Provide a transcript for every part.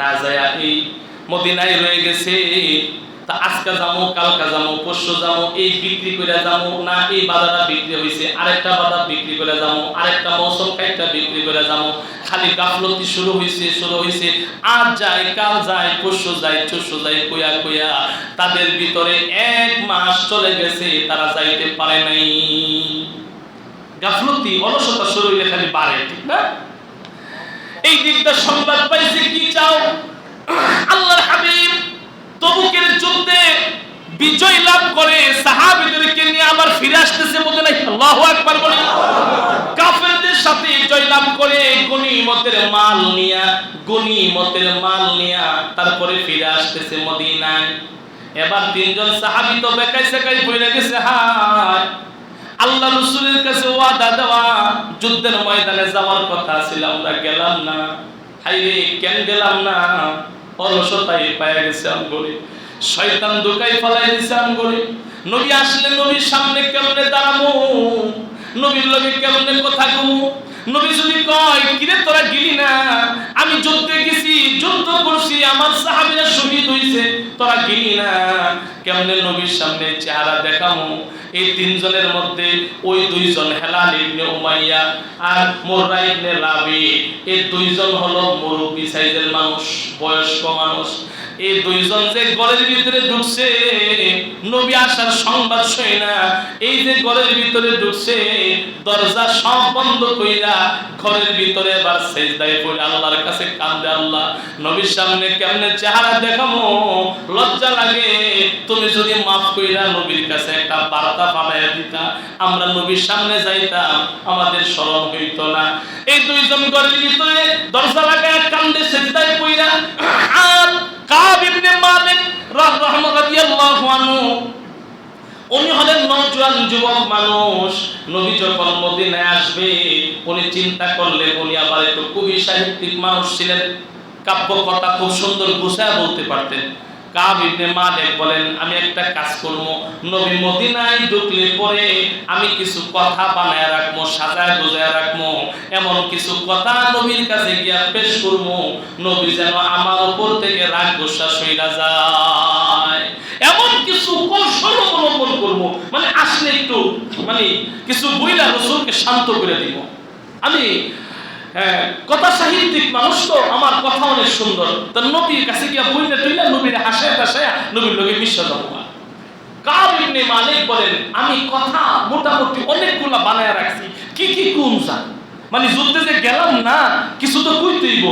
না যায় এই মদিনায় রয়ে গেছে। তা আজকে যাব কালকা যাব পরশু যাব এই বিক্রি করে যাব না এই বাজারটা বিক্রি হয়েছে? আরেকটা বাজার বিক্রি করে যাব আরেকটা মৌসুম কাইটা বিক্রি করে যাব খালি গাফলতি শুরু হয়েছে শুরু হয়েছে আজ যায়, কাল যায়, পরশু যায়, চরশু যায়, কইয়া কইয়া। তাদের ভিতরে এক মাস চলে গেছে, তারা যাইতে পারে নাই। গাফলতি অলসতা শুরু হইলে খালি বাড়ে, ঠিক না? এই দিকটা সংবাদ পাইছে, কি চাও? আল্লাহর হাবিব তবুকের যুদ্ধে বিজয় লাভ করে সাহাবীদেরকে নিয়ে আবার ফিরে আসতেছে বলে নাই আল্লাহু আকবার বলে। কাফেরদের সাথে জয় লাভ করে গনিমতের মাল নিয়া গনিমতের মাল নিয়া তারপরে ফিরে আসতেছে মদিনায়। এবার তিনজন সাহাবী তো বেকাই সেকাই পড়ে গেছে, হায়! আল্লাহ রসুলের কাছে ওয়াদা দেওয়া, যুদ্ধের ময়দানে যাওয়ার কথা ছিল, আমরা গেলাম না। হাইরে, কেন গেলাম না? অলসতাই পায়ে গেছে আমগরে শয়তান দোকাই ফলাই দিছে আমগরে নবী আসলে নবীর সামনে কেমনে দাঁড়াবো? নবীর লগে কেমনে কথা কমু নবী যদি কয়, কিরে, তোরা গেলি না? আমি যুদ্ধে গেছি, যুদ্ধ করছি, আমার সাহাবীরা শহীদ হইছে, তোরা গেলি না? কেমনে নবীর সামনে চেহারা দেখামু? এই তিনজনের মধ্যে ওই দুইজন হেলাল ইবনে উমাইয়া আর মুররা ইবনে লাবি। এই দুইজন হলো মুরব্বী সাইজের মানুষ, বয়স্ক মানুষ। এই দুইজন যে ঘরের ভিতরে ঢুকছে, নবী আসার সংবাদ শুই না, এই যে ঘরের ভিতরে ঢুকছে, দরজা সব বন্ধ কইরা ঘরের ভিতরে এবার সেজদায় পড়ে, আল্লাহর কাছে কান্দে আল্লাহ, নবীর সামনে কেমনে চেহারা দেখামো, লজ্জা লাগে, তুমি যদি মাফ কইরা নবীর কাছে একটা বার্তা পাঠাইয়া দিতা, আমরা নবীর সামনে যাইতাম, আমাদের স্মরণ হইতো না। এই দুইজন ঘরের ভিতরে দরজা লাগায় কান্দে, সেজদায় পড়া আর কাব ইবনে মালিক রাদিয়াল্লাহু আনহু, উনি হলেন নওজোয়ান যুবক মানুষ। নবী যখন মদিনায় আসবে, উনি চিন্তা করলেন, উনি আবার একটু কবি সাহিত্যিক মানুষ ছিলেন। কাব্য কথা খুব সুন্দর গুছায় বলতে পারতেন। কাব ইবনে মালিক বলেন, আমি একটা কাজ করব। নবী মদিনায় ঢুকলে পরে আমি কিছু কথা বানায় রাখব সাজায় রাখব। এমন কিছু কথা নবীর কাছে গিয়া পেশ করব। নবী যেন আমার উপর থেকে রাগ গোসা সইরা যায়। এমন কিছু কৌশল অবলম্বন করব। মানে আসলে একটু মানে কিছু বইলা রসুলকে শান্ত করে দিব। আমি কথা সাহিত্যিক মানুষ তো, আমার কথা অনেক সুন্দর। তো নবীর কাছে গিয়া বইলে না নবীর হাসে হাসায় নবীর লোকে মিশ্র যাব কার ইবনে মালিক বলেন, আমি কথা মোটামুটি অনেকগুলা বানায় রাখছি। কি কি কোন জান মানে যুদ্ধে যে গেলাম না, কিছু তো কইতেইব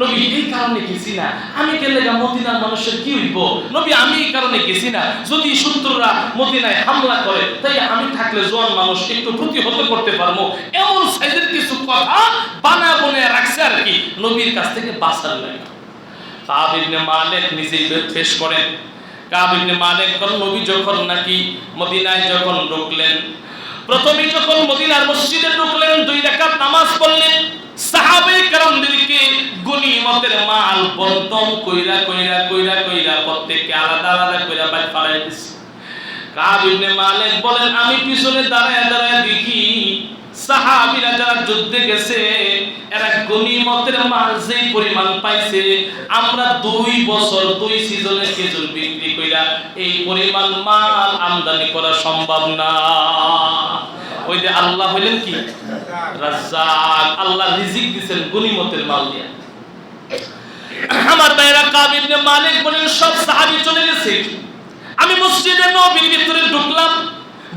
নবী, এই কারণে গেছি না। আমি গেলে মদিনার মানুষের কি হইব? নবী, আমি এই কারণে গেছি না। যদি শত্রুরা মদিনায় হামলা করে, তাই আমি থাকলে জোয়ান মানুষ একটু প্রতিহত করতে পারব। এমন সাইজের কিছু কথা বানা বনে রাখছে আর কি। নবীর কাছ থেকে বাঁচার লাগে কাব মালিক নিজেই পেশ করেন। কাব মালিক নবী যখন নাকি মদিনায় যখন ঢুকলেন প্রথমে যখন মদিনার মসজিদে ঢুকলেন, দুই রেখাত নামাজ পড়লেন, সাহাবে کرامদেরকে গনিমতের মাল বন্টন কইরা কইরা কইরা কইরা প্রত্যেককে আলাদা আলাদা কইরা বাই পালাই দিছে। কাব ইবনে মালিক বলেন, আমি পিছনে দাঁড়ায় দাঁড়ায় দেখি সাহাবীরা যারা যুদ্ধে গেছে, এরা গনিমতের মাল যেই পরিমাণ পাইছে, আমরা দুই বছর দুই সিজনে খেজুর বিক্রি কইরা এই পরিমাণ মাল আমদানি করা সম্ভব না। ওই যে আল্লাহ হইলেন কি? রাজ্জাক। আল্লাহ রিজিক দিবেন গনিমতের মাল দিয়ে। আমার ভাইরা কাব ইবনে মালিক বলেন, সব সাহাবী চলে গেছে। আমি মসজিদে নবীর ভিতরে ঢুকলাম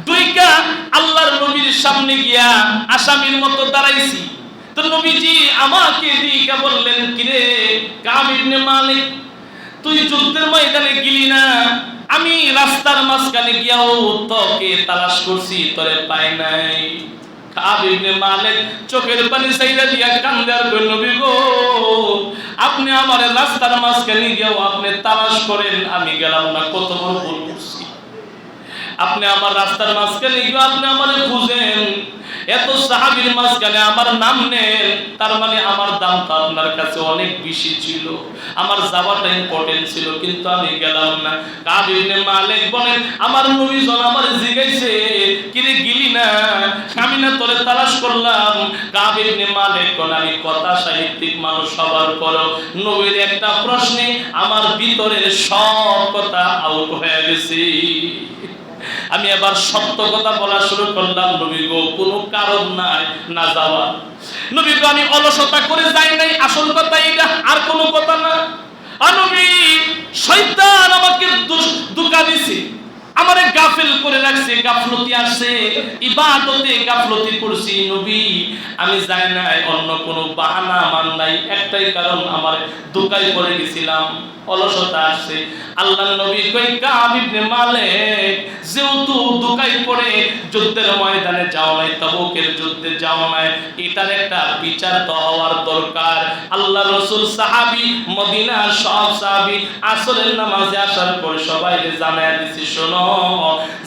দুইকা আল্লাহর নবীর সামনে গিয়া আসামির মতো দাঁড়াইছি। তো নবীজি আমাকে দিকা বললেন, কিরে কাব ইবনে মালিক, তুই যুদ্ধের ময়দানে গেলি না? আমি রাস্তার মাঝখানে গিয়াও তোকে তালাশ করছি, তোরে পাই নাই। চোখের পানি সাইরা দিয়া কান্দার গো, আপনি আমার রাস্তার মাঝখানে গিয়াও আপনি তালাশ করেন, আমি গেলাম না কত বড় ভুল করছি? আপনি আমার রাস্তার মাঝখানে গিয়ে আপনি আমারে খুঁজেন। এত সাহাবীর মাঝখানে আমার নাম নেন, তার মানে আমার দাম তো আপনার কাছে অনেক বেশি ছিল। আমার যাওয়াটা ইম্পর্টেন্ট ছিল, কিন্তু আমি গেলাম না। কাব ইবনে মালিক বলেন, আমার নবী জন আমার জিগাইছে, কিরে গিলি না? আমি না তোরে তালাশ করলাম। কাব ইবনে মালিক কোন আমি কথা সাহিত্যিক মানুষ সবার পর নবীর একটা প্রশ্নে আমার ভিতরের সব কথা আউট হয়ে গেছে। আমি এবার সত্য কথা বলা শুরু করলাম, নবী গো, কোনো কারণ নাই, না যাওয়া। নবী গো, আমি অলসতা করে যাই নাই, আসল কথা এটা, আর কোনো কথা না। নবী, শয়তান আমাকে দুকা দিছে। আমারে গাফিল করে রাখছে, গাফলতি আসে ইবাদতে গাফলতি করছি নবী। আমি জানি না, অন্য কোনো বাহানা মান নাই। একটাই কারণ, আমার দুকাই পড়ে গেছিলাম। অলসতা আসছে আল্লাহ নবী কই, কাব ইবনে মালিক দুকাই পড়ে যুদ্ধের ময়দানে যাও নাই, তাবুকের যুদ্ধে যাও নাই। এটার একটা বিচার তো হওয়ার দরকার। আল্লাহ রসুল সাহাবি, মদিনার সব সাহাবি আসরের নামাজে আসার পর সবাই জানায় দিছি, শোনো,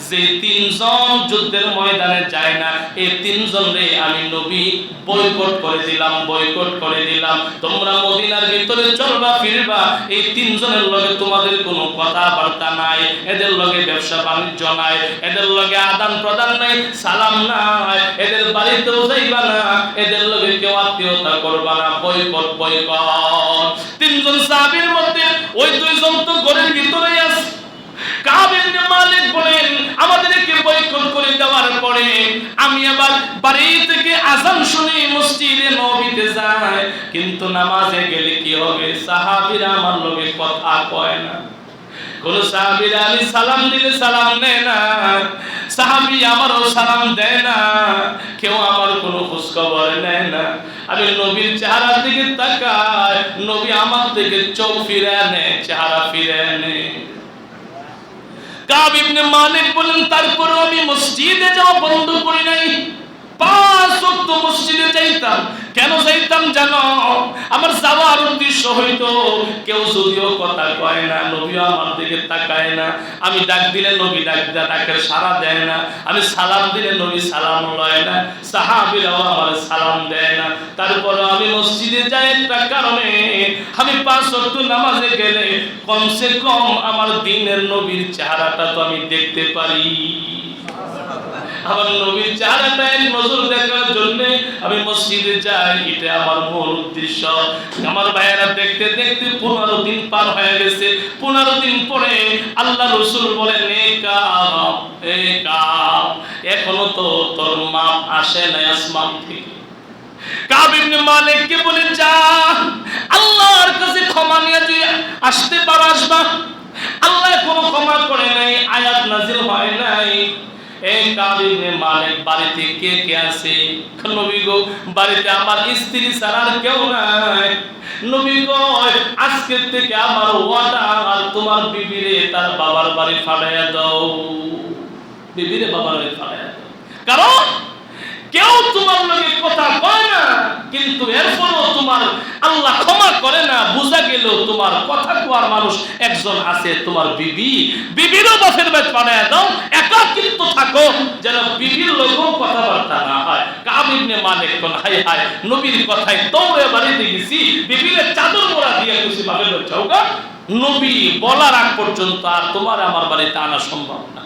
যে তিনজন যুদ্ধের ময়দানে যায় না এই তিনজন রে আমি নবী বয়কট করে দিলাম, বয়কট করে দিলাম। তোমরা মদিনার ভিতরে চলবা, ফিরবা, এই তিনজনের লগে তোমাদের কোনো কথাবার্তা নাই। এদের লগে ব্যবসা বাণিজ্য নাই এদের লগে আদান প্রদান নাই, সালাম নাই, এদের বাড়িতেও যাইবা না, এদের লগে কেউ আত্মীয়তা করবা না, বয়কট বয়কট। তিনজন সাহাবীর মধ্যে ওই দুইজন তো ঘরের ভিতরেই আছে। মালিক বলেন, আমাদেরকে করে দেওয়ার পরে আমি আবার বাড়ি থেকে আজান শুনে মসজিদে নবীতে যাই। কিন্তু নামাজে গেলে কি হবে? সাহাবীরা আমার লগে কথা কয় না। কোন সাহাবীরা আমি সালাম দিলে সালাম নেয় না। সাহাবী আমারও সালাম দেয় না। কেউ আমার কোনো খোঁজ খবর নেয় না। আমি নবীর চেহারার দিকে তাকাই, নবী আমার থেকে চোখ ফিরে নেয় চেহারা ফিরে নেয় কাব ইবনে মালিক বলেন তারপরে আমি মসজিদে যাওয়া বন্ধ করি নাই। কেউ যদিও কথা কয় না, নবীও আমার দিকে না। আমি ডাক দিলে নবী ডাক দেয়, ডাকের দেয় না। আমি সালাম দিলে নবী সালাম লয় না। সাহাবিরাও আমার সালাম দেয় না। তারপরে আমি মসজিদে যাই একটা কারণে, আমি পাঁচ ওয়াক্ত নামাজে গেলে কমসে কম আমার দিনের নবীর চেহারাটা তো আমি দেখতে পারি। আমার নবীর চেহারাটা এক নজর দেখার জন্য আমি মসজিদে যাই, এটা আমার মূল উদ্দেশ্য। আমার ভাইয়েরা দেখতে দেখতে পনেরো দিন পার হয়ে গেছে। পনেরো দিন পরে আল্লাহ রসুল বলেন এখনও তো তোর মাপ আসে নাই আসমান থেকে। কাব মালিককে বলে, যা, আল্লাহর কাছে ক্ষমা নিয়ে তুই আসতে পারো, আসবা। আল্লাহ কোনো ক্ষমা করে নাই, আয়াত নাজিল হয় নাই। এই কাবিনে মালিক, বাড়িতে কে কে আছে? নবী গো, বাড়িতে আমার স্ত্রী ছাড়া কেউ নাই। নবী গো আজকের থেকে আমার ওয়াদা তোমার বিবিরে তার বাবার বাড়ি ফাড়াইয়া দাও। বিবিরে বাবার বাড়ি ফাড়াইয়া দাও। কারণ কেউ তোমার লগে কথা কয় না, কিন্তু এরপরও তোমার আল্লাহ ক্ষমা করে না, বুঝা গেল তোমার কথা কোয়ার মানুষ একজন আছে, তোমার বিবি। বিবিরও বাসের দাও থাকো, যেন বিবির লোকও কথাবার্তা না হয়। কাবিবনে মালিক হাই হাই, নবীর কথায় বাড়িতে গেছি চাদর মোড়া দিয়ে খুশি ভাবে নবী বলার আগ পর্যন্ত আর তোমার আমার বাড়িতে আনা সম্ভব না।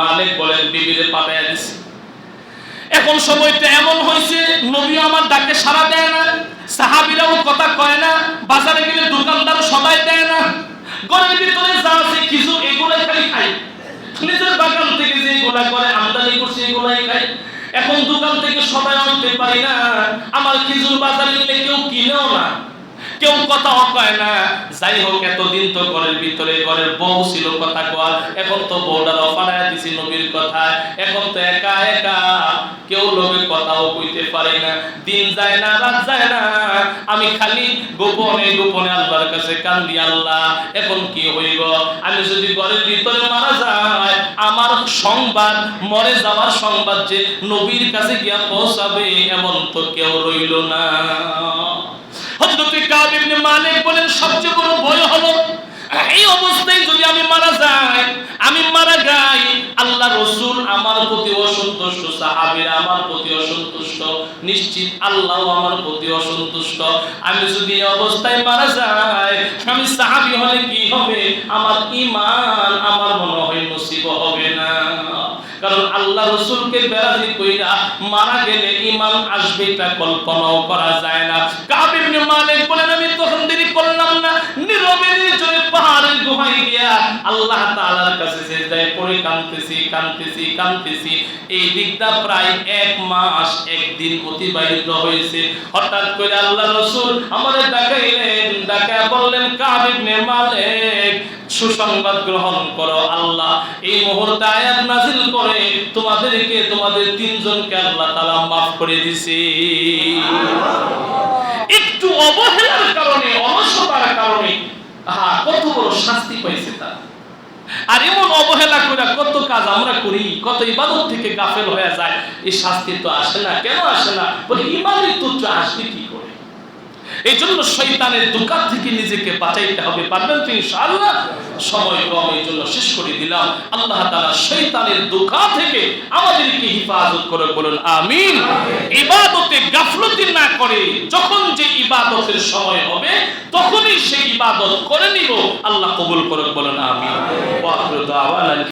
মালিক বলেন, বিবিরে দিছি। এখন সময়টা এমন হয়েছে নবী আমার ডাকে সাড়া দেয় না, সাহাবিরাও কথা কয় না, বাজারে গেলে দোকানদার সবাই দেয় না। ঘরের ভিতরে যা আছে কিছু এগুলাই খালি খাই। নিজের বাগান থেকে যে এগুলা করে, আমদানি করছে, এগুলাই খাই। এখন দোকান থেকে সবাই আনতে পারি না। আমার খেজুর বাজারে কেউ কিনেও না। কেউ কথাও কয় না যাই হোক এতদিন তো ঘরের ভিতরে ঘরের বউ ছিল, কথা কয়। এখন তো বউটার অফারায় দিছি নবীর কথা এখন তো একা একা কেউ লোকের কথাও কইতে পারে না। দিন যায় না, রাত যায় না। আমি খালি গোপনে গোপনে আল্লাহর কাছে কান্দি, আল্লাহ, এখন কি হইব? আমি যদি ঘরের ভিতরে মারা যায় আমার সংবাদ, মরে যাওয়ার সংবাদ যে নবীর কাছে গিয়া পৌঁছাবে, এমন তো কেউ রইল না। হযরত কাব ইবনে মালিক বলেন, সবচেয়ে বড় ভয় হলো, এই অবস্থায় যদি আমি মারা যাই, আমি মারা যাই, আল্লাহ রসুল আমার প্রতি অসন্তুষ্ট, সাহাবীরা আমার প্রতি অসন্তুষ্ট, নিশ্চিত আল্লাহ আমার প্রতি অসন্তুষ্ট। আমি যদি এই অবস্থায় মারা যাই, আমি সাহাবী হলে কি হবে? আমার ইমান আমার মনে হয় নসিব হবে না। কারণ আল্লাহ রসুলকে বেরাজি কইরা মারা গেলে ইমান আসবে এটা কল্পনাও করা যায় না। কাবিব মালিক বলেন, আমি তখন দেরি করলাম না। নীরবে নির্জনে পাহাড়ের গুহায় আল্লাহ তাআলার কাছে সেজদায় পড়ে কাঁদতেছি কাঁদতেছি কাঁদতেছি। এই দিকটা প্রায় এক মাস, একদিন অতিবাহিত হয়েছে। হঠাৎ করে আল্লাহ রসুল আমাদের ডাকাইলেন ডাকায় বললেন, কাব ইবনে মালিক, সুসংবাদ গ্রহণ করো আল্লাহ। এই মুহূর্তে আয়াত নাজিল করে তোমাদেরকে, তোমাদের তিনজনকে আল্লাহ তাআলা মাফ করে দিছে। একটু অবহেলার কারণে, অলসতার কারণে, আহা, কত বড় শাস্তি পাইছে। আর এমন অবহেলা করে কত কাজ আমরা করি, কত ইবাদত থেকে গাফেল হয়ে যায়। এই শাস্তি তো আসে না, কেন আসে না? বলে, ইমানের তুচ্ছ আসবে কি? এই জন্য শৈতানের দোকান থেকে নিজেকে বাঁচাইতে হবে। পারবেন তো ইনশাআল্লাহ? সময় কম এই জন্য শেষ করে দিলাম। আল্লাহ তাআলা শৈতানের দোকান থেকে আমাদেরকে হিফাজত করে বলুন আমিন। ইবাদতে গাফলতি না করে যখন যে ইবাদতের সময় হবে তখনই সেই ইবাদত করে নিব। আল্লাহ কবুল করে বলুন আমিন।